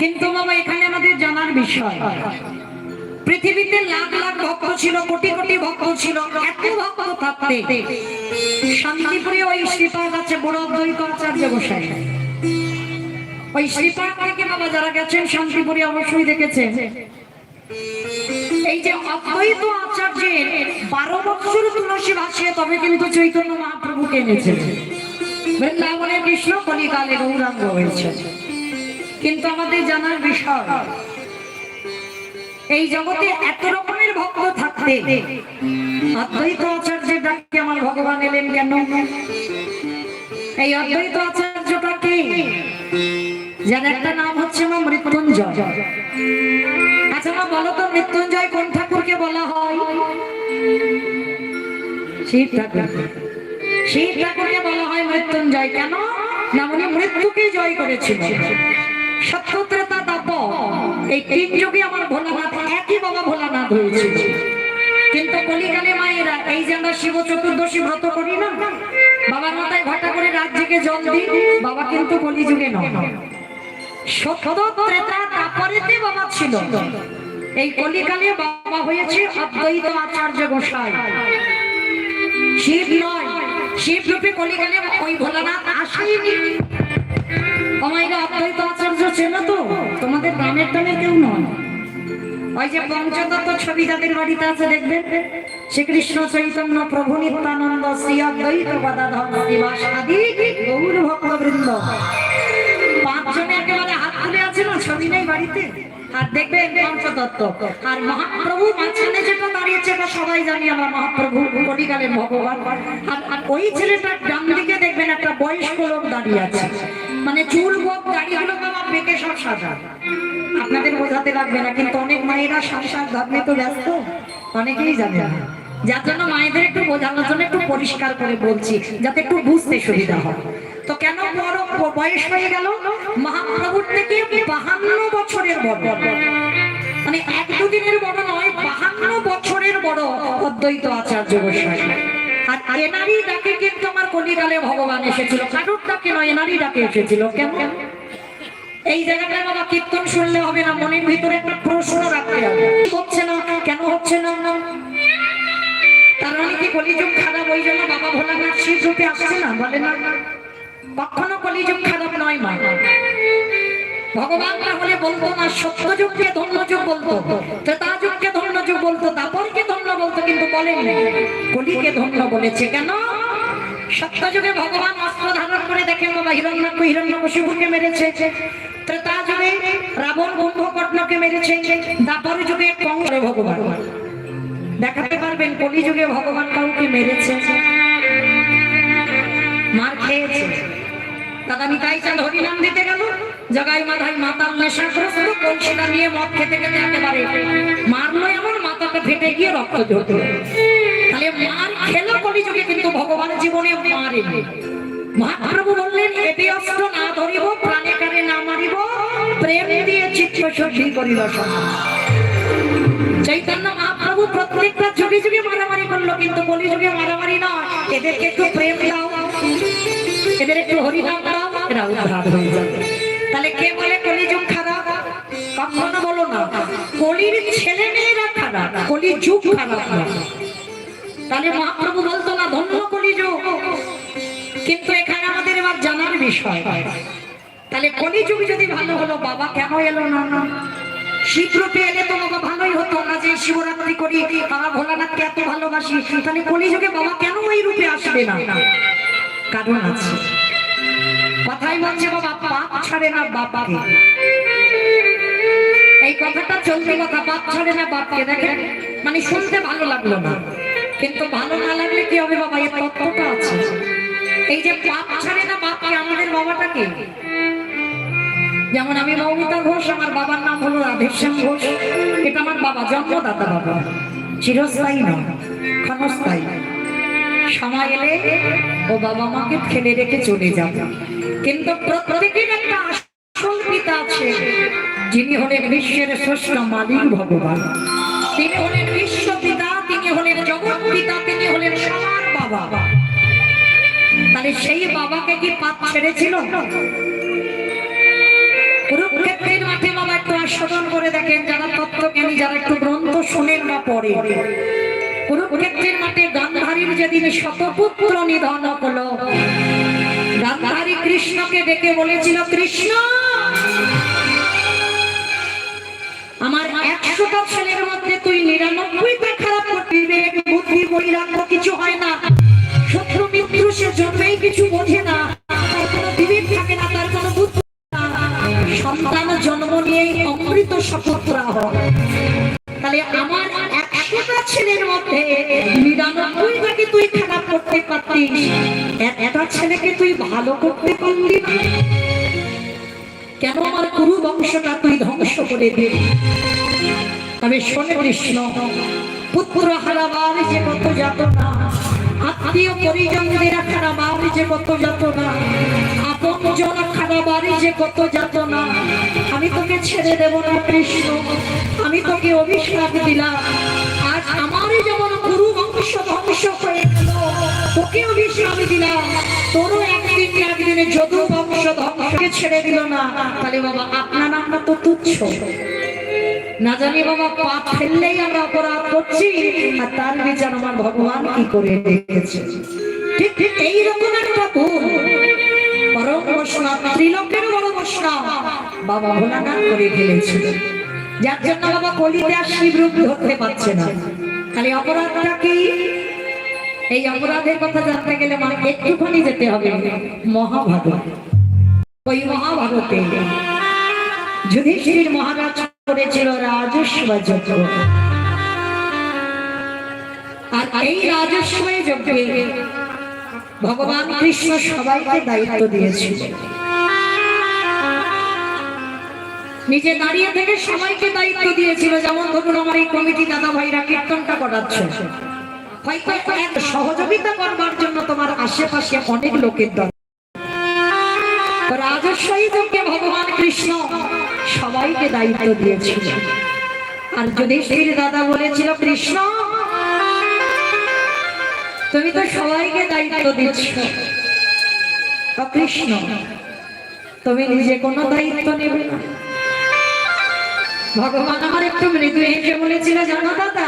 কিন্তু বাবা এখানে আমাদের জানার বিষয়। পৃথিবীতে লাখ লাখ ভক্ত ছিল, কোটি কোটি ভক্ত ছিল, এত ভক্ত থাকতে শান্তিপুরে ওই শ্রীপাদ আছে, বুড়ো অদ্বৈত আচার্য গোসাই। ওই শ্রীপাদ থেকে বাবা যারা গেছেন, শান্তিপুরে অবশ্যই দেখেছেন। এই যে অদ্বৈত আচার্যের বারো বছর তুলসী ভাসিয়ে তবে কিন্তু চৈতন্য মহাপ্রভুকে এনেছে বৃন্দাবনে কৃষ্ণ কলিকালে গৌরাঙ্গ হয়েছে। কিন্তু আমাদের জানার বিষয়, এই জগতে এত রকমের ভক্ত থাকতে, অদ্বৈত আচার্যের ডাকে আমার ভগবান এলেন কেন? এই অদ্বৈত আচার্যটা কি? যার একটা নাম হচ্ছে মা মৃত্যুঞ্জয়। আচ্ছা মা, বলো তো মৃত্যুঞ্জয় কোন ঠাকুরকে বলা হয়? শিব ঠাকুর শিব ঠাকুরকে মৃত্যুঞ্জয় কেন? না উনি মৃত্যুকে জয় করেছিল। সত্যত্রতা তাপ এই তিন যুগে আমার ভোলানাথ, একই বাবা ভোলানাথ হয়েছিল। কিন্তু কলিকালে মায়েরা, এই যে আমরা শিব চতুর্দশী ব্রত করি না, বাবার মাথায় ঘটা করে জেগে জল দিই, বাবা কিন্তু কলিযুগে নয় সত্য ত্রেতা বাবা ছিল। এই কলিকালে বাবা হয়েছে অদ্বৈত আচার্য গোসাই। শিব নয় শিব রূপে কলিকালে ওই ভোলানাথ আসেনি। আমায় অদ্বৈত আচার্য ছিল তো? তোমাদের গ্রামের টানে কেউ নয়। ওই যে পঞ্চদত্ত ছবি যাদের বাড়িতে আছে, দেখবেন? শ্রীকৃষ্ণ চৈতন্য প্রভু নিত্যানন্দ শ্রী অদ্বৈত গদাধর শ্রীবাস আদি। পঞ্চদত্ত আর মহাপ্রভু মাঝখানে যেটা দাঁড়িয়েছে এটা সবাই জানি, আমরা মহাপ্রভু কলিকালের ভগবান। আর ওই ছেলেটার ডান দিকে দেখবেন একটা বয়স্ক লোক দাঁড়িয়ে আছে। মানে চুল, গোপ, দাড়িগুলো বাবা বেঁকে সব সাজা। আপনাদের বোঝাতে লাগবে না, কিন্তু অনেক মায়েরা সংসার ধর্মে তো ব্যস্ত। অনেকেই জানে না। যার জন্য মায়েদের একটু বোঝানোর জন্য একটু পরিষ্কার করে বলছি, যাতে একটু বুঝতে সুবিধা হয়। তো কেন বড় বয়স হয়ে গেল? মহাপ্রভুর থেকে বাহান্ন বছরের বড়। মানে এক দুদিনের বড় নয়, বাহান্ন বছরের বড় অদ্বৈত আচার্য গোস্বামী। আর এনারই ডাকে কিন্তু আমার কলিকালে ভগবান এসেছিল। কারোর ডাকে নয় এনারই ডাকে এই জায়গাটায় কীর্তন শুনলে হবে না, মনের ভিতরে একটা প্রশ্ন রাখতে হবে। হচ্ছে না? কেন হচ্ছে না? তার মানে কি কলিযুগ খারাপ ওই জন্য বাবা ভোলানাথ শিব রূপে না? বলে না। কখনো কলিযুগ খারাপ নয় মা। ভগবান তাহলে বলতো না সত্য যুগকে ধন্য যুগ বলতো ত্রেতা যুগকে ধন্য যুগ বলতো দাপরকে ধন্য বলতো কিন্তু বলেননি কলিকে ধন্য বলেছে কেন? সত্য যুগে ভগবান অস্ত্র ধারণ করে দেখেন বাবা, হিরণ্যাক্ষ হিরণ্যকশিপুকে মেরেছে। ত্রেতা যুগে রাবণ কুম্ভকর্ণকে মেরেছে। দাপর যুগে কংসরে ভগবান। দেখাতে পারবেন কলি যুগে ভগবান কাউকে মেরেছে। মার খেয়েছে। দাদা নিতাই চাঁদ হরিনাম দিতে গেল। জগাই মাথায় মাতাল নেশাগ্রস্ত কলসিটা নিয়ে মদ খেতে খেতে একেবারে মারলো এমন মাথাটা ফেটে গিয়ে রক্ত ঝরতে তাহলে মার খেলো কলিযুগে কিন্তু ভগবান জীবনে মারেনি। মহাপ্রভু বললেন এটি অস্ত্র না ধরিব, প্রাণে কারে না মারিব, প্রেম দিয়ে চিত্ত শুদ্ধি করিল চৈতন্য মহাপ্রভু প্রত্যেকটা যুগে যুগে মারামারি করল, কিন্তু কলি যুগে মারামারি নয়। এদেরকে একটু প্রেম দাও, এদের একটু হরিনাম দাও, এরা উদ্ধার হয়ে যাবে। তাহলে কে বলে কলিযুগ খারাপ? কখনো বলো না। কলির ছেলে মেয়েরা খারাপ কলি যুগ খারাপ তাহলে মহাপ্রভু বলতো, না, ধন্য কলিযুগ। কিন্তু এখানে আমাদের এবার জানার বিষয়। তাহলে কলিযুগ যদি ভালো হলো, বাবা কেন এলো না? শীঘ্রতে এলে তো বাবা ভালোই হতো। না যে শিবরাত্রি করি, বাবা ভোলানাথকে এত ভালোবাসি, তাহলে কলিযুগে বাবা কেন ওই রূপে আসবে না? কারণ আছে। কথাই বলছে বাবা ছাড়ে না বাবাকে এই কথাটা চলতি কথা বাপ ছাড়ে না বাপকে দেখেন মানে শুনতে ভালো লাগল না। কিন্তু ভালো না লাগলে কি হবে বাবা? এই তত্ত্বটা আছে। এই যে পাপ ছাড়ে না বাপকে আমাদের বাবাটাকে যেমন আমি মৌমিতা ঘোষ, আমার বাবার নাম হলো রাধেশ্যাম ঘোষ। এটা আমার বাবা, জন্মদাতা বাবা। চিরস্থায়ী না ক্ষণস্থায়ী। সময় এলে ও বাবা মাকে ফেলে রেখে চলে যাবে কিন্তু প্রত্যেকের একটা আসল পিতা আছে, যিনি হলেন বিশ্বের শ্রেষ্ঠ মালিক ভগবান। তিনি হলেন বিশ্ব পিতা, তিনি হলেন জগৎ পিতা, তিনি হলেন সবার বাবা। তাহলে সেই বাবাকে কি পাপ ছেড়েছিল? কুরুক্ষেত্রের মাঠে বাবা একটু আস্বাদন করে দেখেন, যারা তত্ত্বজ্ঞানী, যারা একটু গ্রন্থ শোনেন বা পড়ে কুরুক্ষেত্রের মাঠে গান্ধারীর যেদিন শতপুত্র নিধন হলো গান্ধারী কৃষ্ণকে ডেকে বলেছিল কৃষ্ণ আমার একশোটা ছেলের মধ্যে তুই নিরানব্বইটা খারাপ বিবেক, বুদ্ধি বৈরাগ্য কিছু হয় না। শত্রু মিত্র সে জন্মেই কিছু বোঝে না। তার কোনো বিবেক থাকে না তার কোনো বুদ্ধি সন্তান জন্ম নিয়েই অমৃত শপথরা হয়। তাহলে আমার একশোটা ছেলের মধ্যে। নিরানব্বইটাকে তুই খারাপ করতে পারতিস? একটা ছেলেকে তুই ভালো করতে পারলি না। কেন আমার কুরু বংশটা তুই ধ্বংস করে দিলি? তবে শোনে কৃষ্ণ, পুত্র হারাবার যে কত যাতনা আত্মীয় পরিজনদের হারাবার যে কত যাতনা আপন জন হারাবার যে কত যাতনা আমি তোকে ছেড়ে দেব না কৃষ্ণ, আমি তোকে অভিশাপ দিলাম। বংশ ধ্বংস হয়ে গেল বাবা আপনার না ভগবান কি করে রেখেছে এইরকম ত্রিলোকের বড় বৈষ্ণব বাবা ভোলানাথ করে ফেলেছিল। যার জন্য বাবা কলিতে শিবরূপ ধরতে পারছে না। খালি অপরাধটা কি? এই অপরাধের কথা জানতে গেলে মানে একটুখানি যেতে হবে। মহাভারত। ওই মহাভারতে যুধিষ্ঠির মহারাজ করেছিল রাজস্ব যজ্ঞ। আর এই রাজস্ব যজ্ঞে ভগবান কৃষ্ণ সবাইকে দায়িত্ব দিয়েছিল। নিজে দাঁড়িয়ে থেকে সবাইকে দায়িত্ব দিয়েছিল, যেমন ধরুন আমার এই কমিটি দাদা ভাইরা কীর্তনটা করাচ্ছে। সহযোগিতা করবার জন্য তোমার আশেপাশে অনেক লোকের যজ্ঞে ভগবান কৃষ্ণ, সবাইকে দায়িত্ব দিয়েছিল। আর দাদা বলেছিল, কৃষ্ণ, তুমি তো সবাইকে দায়িত্ব দিচ্ছ। কৃষ্ণ, তুমি নিজে কোনো দায়িত্ব নেবে না। ভগবান আমার একটু মৃদু হেসে বলেছিল, জানো দাদা,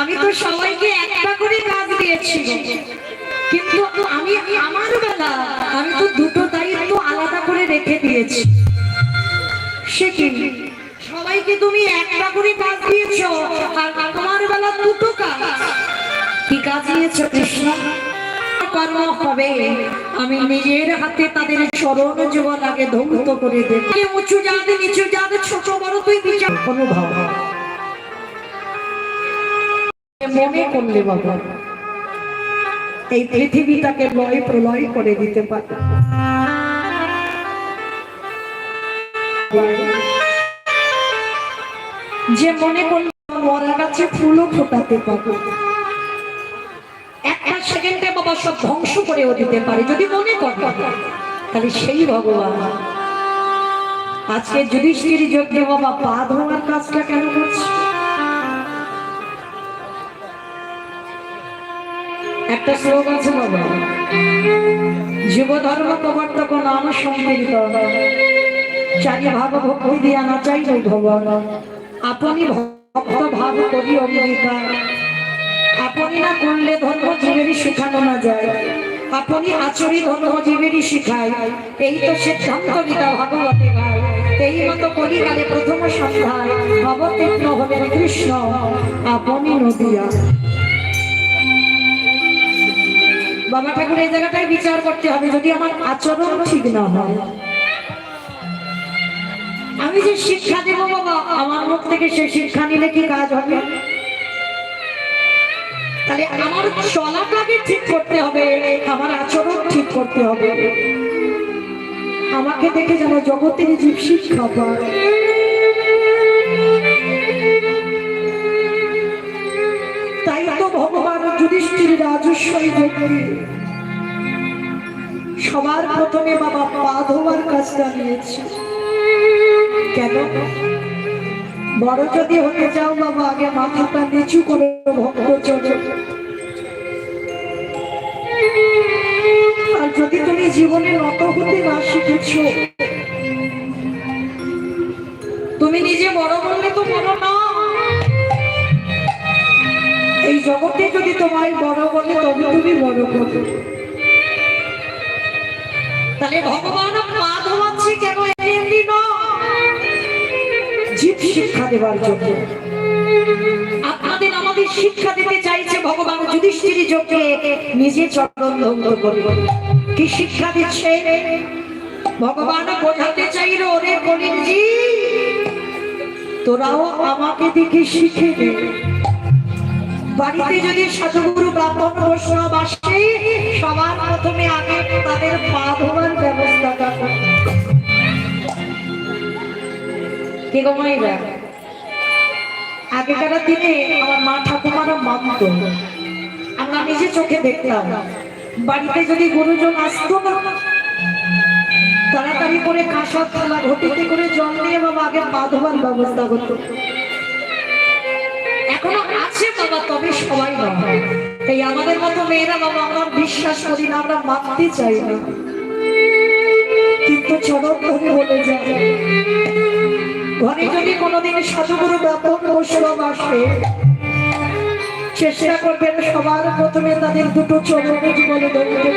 আমি তো সবাইকে একটা করে কাজ দিয়েছি। কিন্তু আমি, আমার বেলা আমি তো দুটো দায়িত্ব আলাদা করে রেখে দিয়েছি। সে কি? সবাইকে তুমি একটা করে কাজ দিয়েছ, আর তোমার বেলা দুটো কাজ। কি কাজ দিয়েছ কৃষ্ণ? কর্ম হবে। আমি নিজের হাতে তাদের চরণ যুগল আগে ধ্বংস করে দেব। উঁচু জাত নিচু জাত ছোট বড় তুই বিচার। মনে করলে বাবা এই পৃথিবীটাকে লয় প্রলয় করে দিতে পারে যে মনে করল মরা গাছে ফুলও ফোটাতে সেকেন্ডে বাবা সব ধ্বংস করেও দিতে পারে, যদি মনে করে। তাহলে সেই ভগবান। আজকে যুধিষ্ঠির যজ্ঞে বাবা পা ধোয়ার কাজটা কেন করছে? একটা শ্লোক আছে বাবা। যুব ধর্ম প্রবর্তক নাম সংকীর্ত চারি ভাব ভক্তি দিয়া না চাইল ভগবান। আপনি ভক্ত ভাব করি অঙ্গীকার আপনি না করলে ধর্ম শেখানো না যায়। আপনি আচরি ধর্ম জীবেরই শিখায় এই তো সিদ্ধান্ত গীতা ভাগবতে এই মতো কলিকালে প্রথম সন্ধ্যায় অবতীর্ণ হলেন কৃষ্ণ, আপনি নদিয়া। বাবা ঠাকুর, এই জায়গাটায় বিচার করতে হবে যদি আমার আচরণ ঠিক না হয়। আমি যে শিক্ষা দেবো বাবা, আমার মুখ থেকে সে শিক্ষা নিলে কি কাজ হবে? তাহলে আমার চলাটাকে ঠিক করতে হবে, আমার আচরণ ঠিক করতে হবে। আমাকে দেখে যেন জগতের জীব শিক্ষা পায় তাই তো ভগবান যুধিষ্ঠির রাজস্বই দেখি। সবার প্রথমে বাবা পা ধোয়ার কাজটা নিয়েছে। কেন? বড় যদি হতে চাও বাবা, আগে মাথাটা নিচু করে ভক্ত চলে। আর যদি তুমি জীবনে নত হতে না শিখেছ, তুমি নিজে বড় বললে তো বড় না। এই জগতে যদি তোমায় বড় বলে, তবে তুমি বড় করবে তাহলে ভগবান পা ধোয়াচ্ছে কেন এমনি নয়? শিক্ষা দেওয়ার জন্য আমাদের শিক্ষা দিতে চাইছে ভগবান যুধিষ্ঠির যোগে নিজে চরণ ধন্য করব। কি শিক্ষা দিচ্ছে? ভগবান বোঝাতে চাইল, ওরে তোরাও আমাকে দেখে শিখে নে। বাড়িতে যদি সাধুগুরু ব্রাহ্মণ বৈষ্ণব আসে, সবার প্রথমে আগে তাদের পা ধোয়ার ব্যবস্থাটা করতে কে আগেকার দিনে আমার মা ঠাকুমারা মানত। আমরা নিজে চোখে দেখতাম। বাড়িতে যদি গুরুজন না, তাড়াতাড়ি করে কাঁসার থালা ঘটিতে করে জল নিয়ে বাবা আগে পা ধোয়ার ব্যবস্থা করতো। এখনও আছে বাবা, তবে সবাই বাবা। এই আমাদের মতো মেয়েরা বাবা, আমরা বিশ্বাস করি না, আমরা মানতে চাই না। কিন্তু চরম ধরে বলে যায় ঘরে যদি কোনোদিন সাধুগুরু ব্যাপক বৈষ্ণব আসে, চেষ্টা করবেন সবার প্রথমে তাদের দুটো চরণ জীবনে